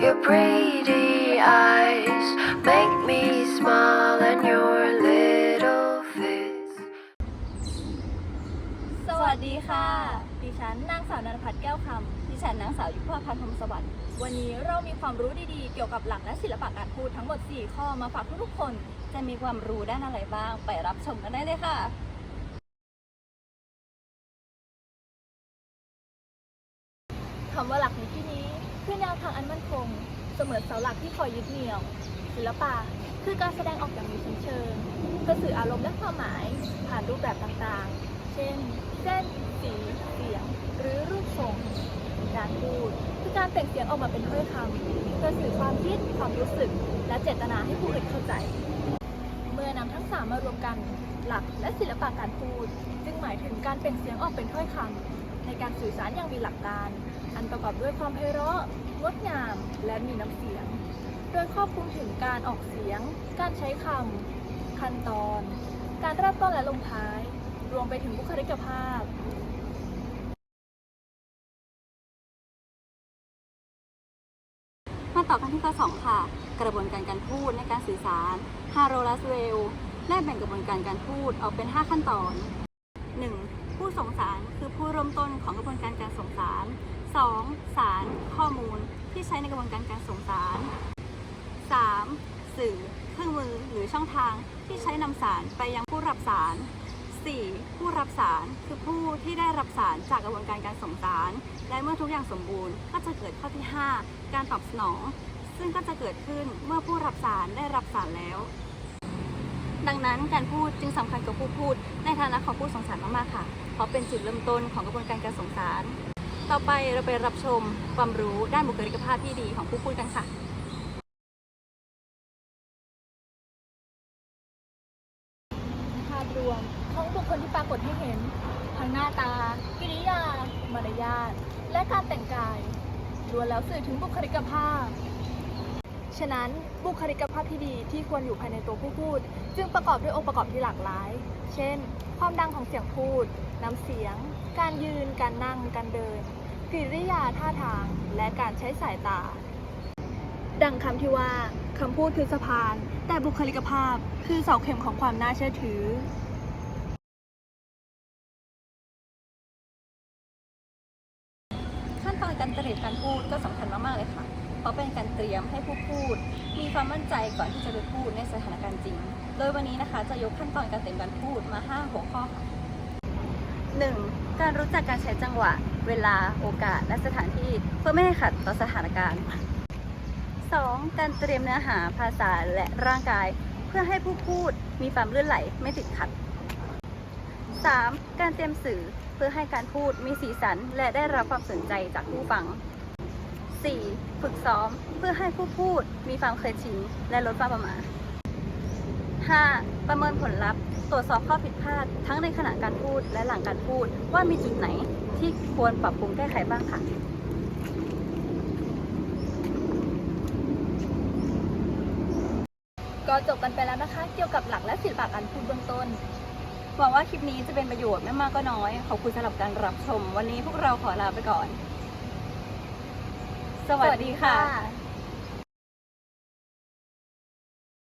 Your pretty eyes make me smile, and your little face. สวัสดีค่ะ ดิฉันนางสาวนันพัฒน์แก้วคำ ดิฉันนางสาวยุพพันธ์พรหมสวัสดิ์วันนี้เรามีความรู้ดีๆ เกี่ยวกับหลักและศิลปะการพูดทั้งหมด 4 ข้อมาฝากทุกๆคน จะมีความรู้ด้านอะไรบ้าง ไปรับชมกันได้เลยค่ะ คำว่าหลักในที่นี้ คือแนวทางอันมั่นคง เสมือนเสาหลักที่คอยยึดเหนี่ยว ศิลปะคือการแสดงออกอย่างมีชั้นเชิงเพื่อสื่ออารมณ์และความหมาย ผ่านรูปแบบต่างๆ เช่น เส้น สี เสียง หรือรูปทรงการพูดคือการแต่งเสียงออกมาเป็นถ้อยคำเพื่อสื่อความคิดความรู้สึก และเจตนาให้ผู้อื่นเข้าใจ เมื่อนำทั้งสามมารวมกัน หลักและศิลปะการพูด จึงหมายถึงการเปล่งเสียงออกเป็นถ้อยคำ ในการสื่อสารอย่างมีหลักการ อันประกอบด้วยความไพเราะงดงาม และมีน้ำเสียง โดยครอบคลุมถึงการออกเสียง การใช้คำขั้นตอน การเริ่มต้นและลงท้าย รวมไปถึงบุคลิกภาพมาต่อกันที่ข้อ2ค่ะ กระบวนการการพูดในการสื่อสารฮาโรลัสเวลได้แบ่งกระบวนการการพูดออกเป็น 5 ขั้นตอน 1. ผู้ส่งสาร มต้นของกระบวนการการส่งสาร 2. สารข้อมูลที่ใช้ในกระบวนการการส่งสาร 3. สื่อ เครื่องมือหรือช่องทางที่ใช้นำสารไปยังผู้รับสาร 4. ผู้รับสารคือผู้ที่ได้รับสารจากกระบวนการการส่งสาร และเมื่อทุกอย่างสมบูรณ์ก็จะเกิดข้อที่ 5 การตอบสนอง ซึ่งก็จะเกิดขึ้นเมื่อผู้รับสารได้รับสารแล้ว ดังนั้นการพูดจึงสำคัญกับผู้พูด ในฐานะของผู้ส่งสารมากๆค่ะ เพราะเป็นจุดเริ่มต้นของกระบวนการการส่งสาร ต่อไปเราไปรับชมความรู้ด้านบุคลิกภาพที่ดีของผู้พูดกันค่ะภาพรวมของบุคคลที่ปรากฏให้เห็นทั้งหน้าตา กิริยา มารยาท และการแต่งกายล้วนแล้วสื่อถึงบุคลิกภาพ ฉะนั้นบุคลิกภาพที่ดีที่ควรอยู่ภายในตัวผู้พูด จึงประกอบด้วยองค์ประกอบที่หลากหลาย เช่น ความดังของเสียงพูด น้ำเสียง การยืน การนั่ง การเดิน กิริยาท่าทาง และการใช้สายตา ดังคำที่ว่าคำพูดคือสะพาน แต่บุคลิกภาพคือเสาเข็มของความน่าเชื่อถือขั้นตอนการเตรียมการพูดก็สำคัญมากๆเลยค่ะ เพราะเป็นการเตรียมให้ผู้พูด มีความมั่นใจก่อนที่จะไปพูดในสถานการณ์จริง โดยวันนี้นะคะจะยกขั้นตอนการเตรียมการพูดมา 5 หัวข้อค่ะ 1. การรู้จักการใช้จังหวะ เวลา โอกาส และสถานที่เพื่อไม่ให้ขัดต่อสถานการณ์ 2. การเตรียมเนื้อหาภาษาและร่างกาย เพื่อให้ผู้พูดมีความลื่นไหลไม่ติดขัด 3. การเตรียมสื่อเพื่อให้การพูดมีสีสัน และได้รับความสนใจจากผู้ฟัง 4. ฝึกซ้อมเพื่อให้ผู้พูดมีความเคยชินและลดความประมาท 5. ประเมินผลลัพธ์ ตรวจสอบข้อผิดพลาด ทั้งในขณะการพูดและหลังการพูดว่ามีจุดไหนที่ควรปรับปรุงแก้ไขบ้างค่ะก็จบกันไปแล้วนะคะ เกี่ยวกับหลักและศิลปะการพูดเบื้องต้นหวังว่าคลิปนี้จะเป็นประโยชน์ไม่มากก็น้อย ขอบคุณสำหรับการรับชม วันนี้พวกเราขอลาไปก่อน สวัสดีค่ะ